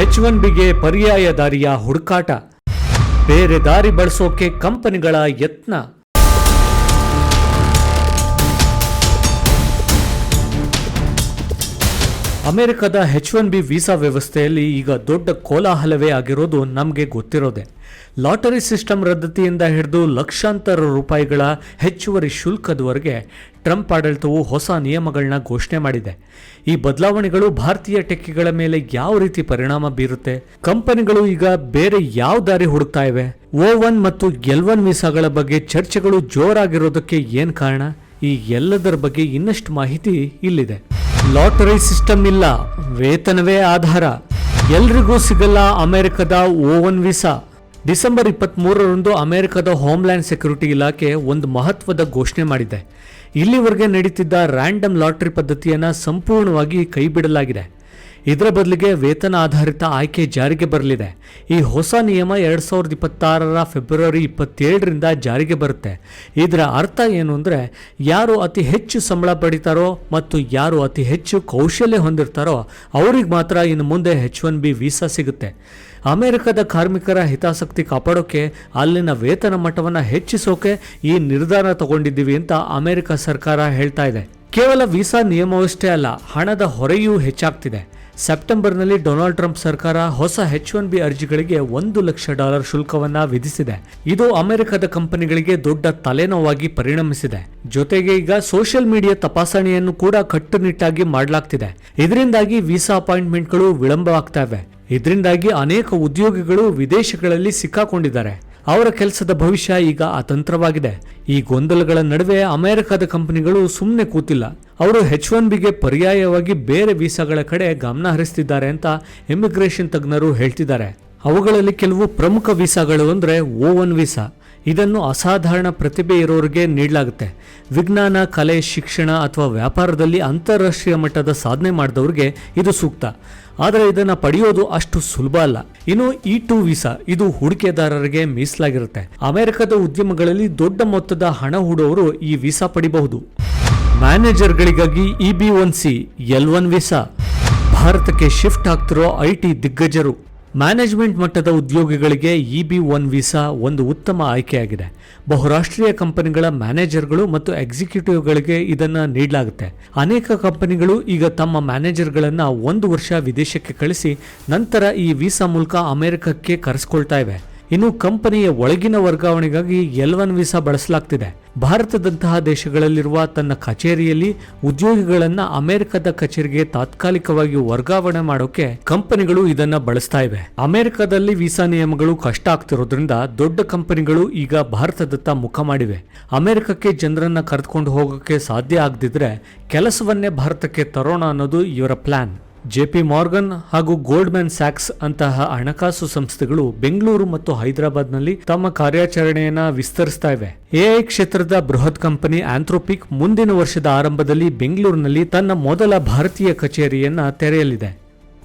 H one ಬಿಗೆ ಪರ್ಯಾಯ ದಾರಿಯ ಹುಡುಕಾಟ. ಬೇರೆ ದಾರಿ ಬಳಸೋಕೆ ಕಂಪನಿಗಳ ಯತ್ನ. ಅಮೆರಿಕದ ಹೆಚ್ ಒನ್ ಬಿ ವೀಸಾ ವ್ಯವಸ್ಥೆಯಲ್ಲಿ ಈಗ ದೊಡ್ಡ ಕೋಲಾಹಲವೇ ಆಗಿರೋದು ನಮಗೆ ಗೊತ್ತಿರೋದೆ. ಲಾಟರಿ ಸಿಸ್ಟಮ್ ರದ್ದತಿಯಿಂದ ಹಿಡಿದು ಲಕ್ಷಾಂತರ ರೂಪಾಯಿಗಳ ಹೆಚ್ಚುವರಿ ಶುಲ್ಕದವರೆಗೆ ಟ್ರಂಪ್ ಆಡಳಿತವು ಹೊಸ ನಿಯಮಗಳನ್ನ ಘೋಷಣೆ ಮಾಡಿದೆ. ಈ ಬದಲಾವಣೆಗಳು ಭಾರತೀಯ ಟೆಕ್ಕಿಗಳ ಮೇಲೆ ಯಾವ ರೀತಿ ಪರಿಣಾಮ ಬೀರುತ್ತೆ? ಕಂಪನಿಗಳು ಈಗ ಬೇರೆ ಯಾವ ದಾರಿ ಹುಡುಕ್ತಾ ಇವೆ? ಓ ಒನ್ ಮತ್ತು ಎಲ್ ಒನ್ ವೀಸಾಗಳ ಬಗ್ಗೆ ಚರ್ಚೆಗಳು ಜೋರಾಗಿರೋದಕ್ಕೆ ಏನು ಕಾರಣ? ಈ ಎಲ್ಲದರ ಬಗ್ಗೆ ಇನ್ನಷ್ಟು ಮಾಹಿತಿ ಇಲ್ಲಿದೆ. ಲಾಟರಿ ಸಿಸ್ಟಮ್ ಇಲ್ಲ, ವೇತನವೇ ಆಧಾರ. ಎಲ್ರಿಗೂ ಸಿಗಲ್ಲ ಅಮೆರಿಕದ ಓವನ್ ವೀಸಾ. ಡಿಸೆಂಬರ್ ಇಪ್ಪತ್ತ್ ಮೂರರಂದು ಅಮೆರಿಕದ ಹೋಮ್ಲ್ಯಾಂಡ್ ಸೆಕ್ಯೂರಿಟಿ ಇಲಾಖೆ ಒಂದು ಮಹತ್ವದ ಘೋಷಣೆ ಮಾಡಿದೆ. ಇಲ್ಲಿವರೆಗೆ ನಡೀತಿದ್ದ ರ್ಯಾಂಡಮ್ ಲಾಟರಿ ಪದ್ಧತಿಯನ್ನು ಸಂಪೂರ್ಣವಾಗಿ ಕೈಬಿಡಲಾಗಿದೆ. ಇದರ ಬದಲಿಗೆ ವೇತನ ಆಧಾರಿತ ಆಯ್ಕೆ ಜಾರಿಗೆ ಬರಲಿದೆ. ಈ ಹೊಸ ನಿಯಮ ಎರಡು ಸಾವಿರದ ಇಪ್ಪತ್ತಾರರ ಫೆಬ್ರವರಿ ಇಪ್ಪತ್ತೇಳರಿಂದ ಜಾರಿಗೆ ಬರುತ್ತೆ. ಇದರ ಅರ್ಥ ಏನು ಅಂದರೆ, ಯಾರು ಅತಿ ಹೆಚ್ಚು ಸಂಬಳ ಪಡಿತಾರೋ ಮತ್ತು ಯಾರು ಅತಿ ಹೆಚ್ಚು ಕೌಶಲ್ಯ ಹೊಂದಿರ್ತಾರೋ ಅವ್ರಿಗೆ ಮಾತ್ರ ಇನ್ನು ಮುಂದೆ ಹೆಚ್ ಒನ್ ಬಿ ವೀಸಾ ಸಿಗುತ್ತೆ. ಅಮೆರಿಕದ ಕಾರ್ಮಿಕರ ಹಿತಾಸಕ್ತಿ ಕಾಪಾಡೋಕೆ, ಅಲ್ಲಿನ ವೇತನ ಮಟ್ಟವನ್ನು ಹೆಚ್ಚಿಸೋಕೆ ಈ ನಿರ್ಧಾರ ತಗೊಂಡಿದ್ದೀವಿ ಅಂತ ಅಮೆರಿಕ ಸರ್ಕಾರ ಹೇಳ್ತಾ ಇದೆ. ಕೇವಲ ವೀಸಾ ನಿಯಮವಷ್ಟೇ ಅಲ್ಲ, ಹಣದ ಹೊರೆಯೂ ಹೆಚ್ಚಾಗ್ತಿದೆ. ಸೆಪ್ಟೆಂಬರ್ನಲ್ಲಿ ಡೊನಾಲ್ಡ್ ಟ್ರಂಪ್ ಸರ್ಕಾರ ಹೊಸ ಹೆಚ್ ಒನ್ ಬಿ ಅರ್ಜಿಗಳಿಗೆ ಒಂದು ಲಕ್ಷ ಡಾಲರ್ ಶುಲ್ಕವನ್ನ ವಿಧಿಸಿದೆ. ಇದು ಅಮೆರಿಕದ ಕಂಪನಿಗಳಿಗೆ ದೊಡ್ಡ ತಲೆನೋವಾಗಿ ಪರಿಣಮಿಸಿದೆ. ಜೊತೆಗೆ ಈಗ ಸೋಷಿಯಲ್ ಮೀಡಿಯಾ ತಪಾಸಣೆಯನ್ನು ಕೂಡ ಕಟ್ಟುನಿಟ್ಟಾಗಿ ಮಾಡಲಾಗ್ತಿದೆ. ಇದರಿಂದಾಗಿ ವೀಸಾ ಅಪಾಯಿಂಟ್ಮೆಂಟ್ಗಳು ವಿಳಂಬವಾಗ್ತವೆ ಇದರಿಂದಾಗಿ ಅನೇಕ ಉದ್ಯೋಗಿಗಳು ವಿದೇಶಗಳಲ್ಲಿ ಸಿಕ್ಕಾಕೊಂಡಿದ್ದಾರೆ. ಅವರ ಕೆಲಸದ ಭವಿಷ್ಯ ಈಗ ಅತಂತ್ರವಾಗಿದೆ. ಈ ಗೊಂದಲಗಳ ನಡುವೆ ಅಮೆರಿಕದ ಕಂಪನಿಗಳು ಸುಮ್ಮನೆ ಕೂತಿಲ್ಲ. ಅವರು ಹೆಚ್ ಒನ್ ಬಿಗೆ ಪರ್ಯಾಯವಾಗಿ ಬೇರೆ ವೀಸಾಗಳ ಕಡೆ ಗಮನ ಹರಿಸ್ತಿದ್ದಾರೆ ಅಂತ ಇಮಿಗ್ರೇಷನ್ ತಜ್ಞರು ಹೇಳ್ತಿದ್ದಾರೆ. ಅವುಗಳಲ್ಲಿ ಕೆಲವು ಪ್ರಮುಖ ವೀಸಾಗಳು ಅಂದರೆ ಓ ಒನ್ ವೀಸಾ. ಇದನ್ನು ಅಸಾಧಾರಣ ಪ್ರತಿಭೆ ಇರೋರಿಗೆ ನೀಡಲಾಗುತ್ತೆ. ವಿಜ್ಞಾನ, ಕಲೆ, ಶಿಕ್ಷಣ ಅಥವಾ ವ್ಯಾಪಾರದಲ್ಲಿ ಅಂತಾರಾಷ್ಟ್ರೀಯ ಮಟ್ಟದ ಸಾಧನೆ ಮಾಡಿದವ್ರಿಗೆ ಇದು ಸೂಕ್ತ. ಆದರೆ ಇದನ್ನು ಪಡೆಯೋದು ಅಷ್ಟು ಸುಲಭ ಅಲ್ಲ. ಇನ್ನು ಇ ಟು ವೀಸಾ ಇದು ಹೂಡಿಕೆದಾರರಿಗೆ ಮೀಸಲಾಗಿರುತ್ತೆ. ಅಮೆರಿಕದ ಉದ್ಯಮಗಳಲ್ಲಿ ದೊಡ್ಡ ಮೊತ್ತದ ಹಣ ಹೂಡುವವರು ಈ ವೀಸಾ ಪಡಿಬಹುದು. ಮ್ಯಾನೇಜರ್ಗಳಿಗಾಗಿ E B one C, L one visa. ಭಾರತಕ್ಕೆ ಶಿಫ್ಟ್ ಆಗ್ತಿರೋ ಐ ಟಿ ದಿಗ್ಗಜರು. ಮ್ಯಾನೇಜ್ಮೆಂಟ್ ಮಟ್ಟದ ಉದ್ಯೋಗಿಗಳಿಗೆ ಇ ಬಿ ಒನ್ ವೀಸಾ ಒಂದು ಉತ್ತಮ ಆಯ್ಕೆಯಾಗಿದೆ. ಬಹುರಾಷ್ಟ್ರೀಯ ಕಂಪನಿಗಳ ಮ್ಯಾನೇಜರ್ಗಳು ಮತ್ತು ಎಕ್ಸಿಕ್ಯೂಟಿವ್ಗಳಿಗೆ ಇದನ್ನು ನೀಡಲಾಗುತ್ತೆ. ಅನೇಕ ಕಂಪನಿಗಳು ಈಗ ತಮ್ಮ ಮ್ಯಾನೇಜರ್ಗಳನ್ನು ಒಂದು ವರ್ಷ ವಿದೇಶಕ್ಕೆ ಕಳಿಸಿ ನಂತರ ಈ ವೀಸಾ ಮೂಲಕ ಅಮೆರಿಕಕ್ಕೆ ಕರೆಸ್ಕೊಳ್ತಾ ಇವೆ. ಇನ್ನು ಕಂಪನಿಯ ಒಳಗಿನ ವರ್ಗಾವಣೆಗಾಗಿ ಎಲ್ ಒನ್ ವೀಸಾ ಬಳಸಲಾಗ್ತಿದೆ. ಭಾರತದಂತಹ ದೇಶಗಳಲ್ಲಿರುವ ತನ್ನ ಕಚೇರಿಯಲ್ಲಿ ಉದ್ಯೋಗಿಗಳನ್ನ ಅಮೆರಿಕದ ಕಚೇರಿಗೆ ತಾತ್ಕಾಲಿಕವಾಗಿ ವರ್ಗಾವಣೆ ಮಾಡೋಕೆ ಕಂಪನಿಗಳು ಇದನ್ನ ಬಳಸ್ತಾ ಇವೆ. ಅಮೆರಿಕದಲ್ಲಿ ವೀಸಾ ನಿಯಮಗಳು ಕಷ್ಟ ಆಗ್ತಿರೋದ್ರಿಂದ ದೊಡ್ಡ ಕಂಪನಿಗಳು ಈಗ ಭಾರತದತ್ತ ಮುಖ ಮಾಡಿವೆ. ಅಮೆರಿಕಕ್ಕೆ ಜನರನ್ನ ಕರೆದುಕೊಂಡು ಹೋಗೋಕೆ ಸಾಧ್ಯ ಆಗದಿದ್ರೆ ಕೆಲಸವನ್ನೇ ಭಾರತಕ್ಕೆ ತರೋಣ ಅನ್ನೋದು ಇವರ ಪ್ಲಾನ್. ಜೆ ಪಿ ಮಾರ್ಗನ್ ಹಾಗೂ ಗೋಲ್ಡ್ಮ್ಯಾನ್ ಸ್ಯಾಕ್ಸ್ ಅಂತಹ ಹಣಕಾಸು ಸಂಸ್ಥೆಗಳು ಬೆಂಗಳೂರು ಮತ್ತು ಹೈದರಾಬಾದ್ನಲ್ಲಿ ತಮ್ಮ ಕಾರ್ಯಾಚರಣೆಯನ್ನು ವಿಸ್ತರಿಸ್ತಾ ಇವೆ. ಎಐ ಕ್ಷೇತ್ರದ ಬೃಹತ್ ಕಂಪನಿ ಆಂಥ್ರೋಪಿಕ್ ಮುಂದಿನ ವರ್ಷದ ಆರಂಭದಲ್ಲಿ ಬೆಂಗಳೂರಿನಲ್ಲಿ ತನ್ನ ಮೊದಲ ಭಾರತೀಯ ಕಚೇರಿಯನ್ನ ತೆರೆಯಲಿದೆ.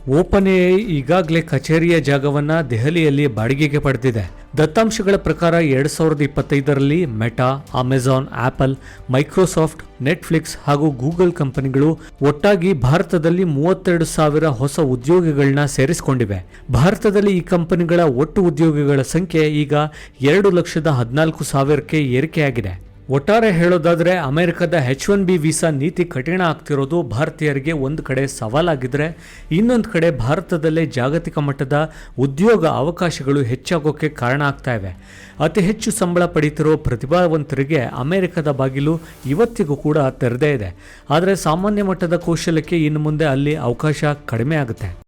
ಓಪನ್ ಎಐ ಈಗಾಗಲೇ ಕಚೇರಿಯ ಜಾಗವನ್ನ ದೆಹಲಿಯಲ್ಲಿ ಬಾಡಿಗೆಗೆ ಪಡೆದಿದೆ. ದತ್ತಾಂಶಗಳ ಪ್ರಕಾರ ಎರಡ್ ಸಾವಿರದ ಇಪ್ಪತ್ತೈದರಲ್ಲಿ Meta, Amazon, Apple, Microsoft Netflix ಹಾಗೂ ಗೂಗಲ್ ಕಂಪನಿಗಳು ಒಟ್ಟಾಗಿ ಭಾರತದಲ್ಲಿ ಮೂವತ್ತೆರಡು ಸಾವಿರ ಹೊಸ ಉದ್ಯೋಗಿಗಳನ್ನ ಸೇರಿಸಿಕೊಂಡಿವೆ. ಭಾರತದಲ್ಲಿ ಈ ಕಂಪನಿಗಳ ಒಟ್ಟು ಉದ್ಯೋಗಿಗಳ ಸಂಖ್ಯೆ ಈಗ ಎರಡು ಲಕ್ಷದ ಹದಿನಾಲ್ಕು ಸಾವಿರಕ್ಕೆ ಏರಿಕೆಯಾಗಿದೆ. ಒಟ್ಟಾರೆ ಹೇಳೋದಾದರೆ ಅಮೆರಿಕದ ಹೆಚ್ ಒನ್ ಬಿ ವೀಸಾ ನೀತಿ ಕಠಿಣ ಆಗ್ತಿರೋದು ಭಾರತೀಯರಿಗೆ ಒಂದು ಕಡೆ ಸವಾಲಾಗಿದ್ರೆ ಇನ್ನೊಂದು ಕಡೆ ಭಾರತದಲ್ಲೇ ಜಾಗತಿಕ ಮಟ್ಟದ ಉದ್ಯೋಗ ಅವಕಾಶಗಳು ಹೆಚ್ಚಾಗೋಕ್ಕೆ ಕಾರಣ ಆಗ್ತಾ ಇವೆ. ಅತಿ ಹೆಚ್ಚು ಸಂಬಳ ಪಡೀತಿರೋ ಪ್ರತಿಭಾವಂತರಿಗೆ ಅಮೆರಿಕದ ಬಾಗಿಲು ಇವತ್ತಿಗೂ ಕೂಡ ತೆರೆದೇ ಇದೆ. ಆದರೆ ಸಾಮಾನ್ಯ ಮಟ್ಟದ ಕೌಶಲ್ಯಕ್ಕೆ ಇನ್ನು ಮುಂದೆ ಅಲ್ಲಿ ಅವಕಾಶ ಕಡಿಮೆ ಆಗುತ್ತೆ.